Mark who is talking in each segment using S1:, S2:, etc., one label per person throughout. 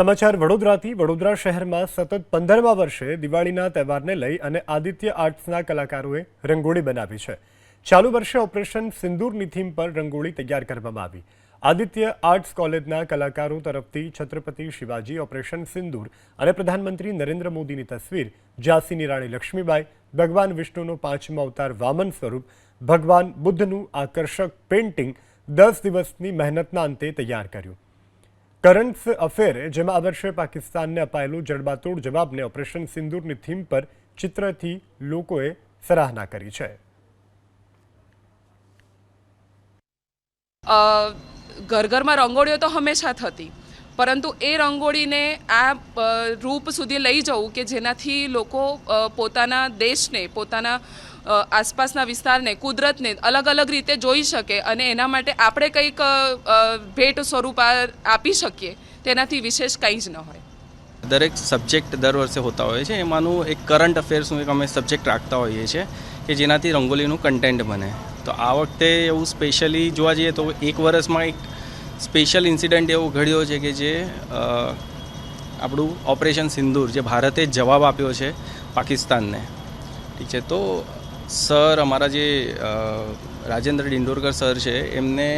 S1: સમાચાર વડોદરાથી. વડોદરા શહેરમાં સતત પંદરમા વર્ષે દિવાળીના તહેવારને લઈ અને આદિત્ય આર્ટ્સના કલાકારોએ રંગોળી બનાવી છે. ચાલુ વર્ષે ઓપરેશન સિંદૂરની થીમ પર રંગોળી તૈયાર કરવામાં આવી. આદિત્ય આર્ટ્સ કોલેજના કલાકારો તરફથી છત્રપતિ શિવાજી ઓપરેશન સિંદૂર અને પ્રધાનમંત્રી નરેન્દ્ર મોદીની તસવીર, ઝાંસીની રાણી લક્ષ્મીબાઈ, ભગવાન વિષ્ણુનો પાંચમો અવતાર વામન સ્વરૂપ, ભગવાન બુદ્ધનું આકર્ષક પેઇન્ટિંગ દસ દિવસની મહેનતના અંતે તૈયાર કર્યું. કરન્ટ્સ અફેર, જેમાં આ વર્ષે પાકિસ્તાનને અપાયેલું જડબાતોડ જવાબને ઓપરેશન સિંદૂરની થીમ પર ચિત્રથી લોકોએ સરાહના કરી છે.
S2: ઘર ઘરમાં રંગોળીઓ તો હંમેશા થતી પરંતુ એ રંગોળીને આ રૂપ સુધી લઈ જવું કે જેનાથી લોકો પોતાના દેશને, પોતાના આસપાસના વિસ્તારને, કુદરતને અલગ અલગ રીતે જોઈ શકે અને એના માટે આપણે કંઈક ભેટ સ્વરૂપ આપી શકીએ. તેનાથી વિશેષ કંઈ જ ન હોય.
S3: દરેક સબ્જેક્ટ દર વર્ષે હોતા હોય છે. એમાંનું એક કરંટ અફેર્સનું એક અમે સબ્જેક્ટ રાખતા હોઈએ છીએ કે જેનાથી રંગોલીનું કન્ટેન્ટ બને. તો આ વખતે એવું સ્પેશિયલી જોવા જઈએ તો એક વર્ષમાં એક સ્પેશિયલ ઇન્સિડન્ટ એવો ઘડ્યો છે કે જે આપણું ઓપરેશન સિંદૂર જે ભારતે જવાબ આપ્યો છે પાકિસ્તાનને. ઠીક છે? તો સર, અમારા જે રાજેન્દ્ર ડિંડોરકર સર છે, એમને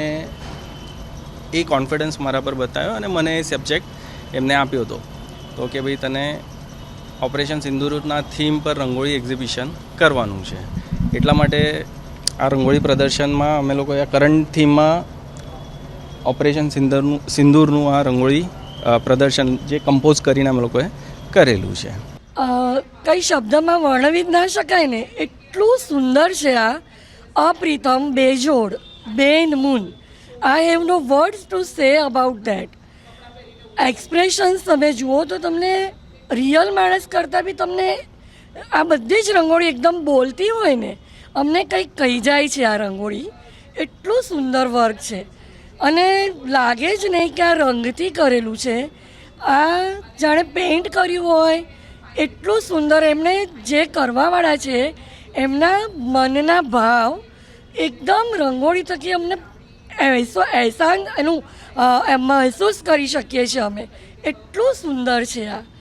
S3: એ કોન્ફિડન્સ મારા પર બતાવ્યો અને મને એ સબ્જેક્ટ એમને આપ્યો હતો. તો કે ભાઈ તને ઓપરેશન સિંદૂરના થીમ પર રંગોળી એક્ઝિબિશન કરવાનું છે. એટલા માટે આ રંગોળી પ્રદર્શનમાં અમે લોકોએ આ કરંટ થીમમાં ઓપરેશન સિંદૂરનું સિંદૂરનું આ રંગોળી પ્રદર્શન જે કમ્પોઝ કરીને અમે લોકોએ કરેલું છે.
S4: કઈ શબ્દમાં વર્ણવી જ ના શકાય ને? એટલું સુંદર છે આ. અપ્રિતમ બેજોડ, બેન moon. I have no words to say about that expressions તમે જુઓ તો તમને રિયલ માણસ કરતાં બી તમને આ બધી જ રંગોળી એકદમ બોલતી હોય ને, અમને કંઈક કહી જાય છે આ રંગોળી. એટલું સુંદર વર્ક છે. અને લાગે જ નહીં કે આ રંગથી કરેલું છે. આ જાણે પેઇન્ટ કર્યું હોય, એટલું સુંદર. એમણે જે કરવાવાળા છે એમના મનના ભાવ એકદમ રંગોળી થકી અમને એસો એહસાન એનું મહેસૂસ કરી શકીએ છીએ અમે. એટલું સુંદર છે આ.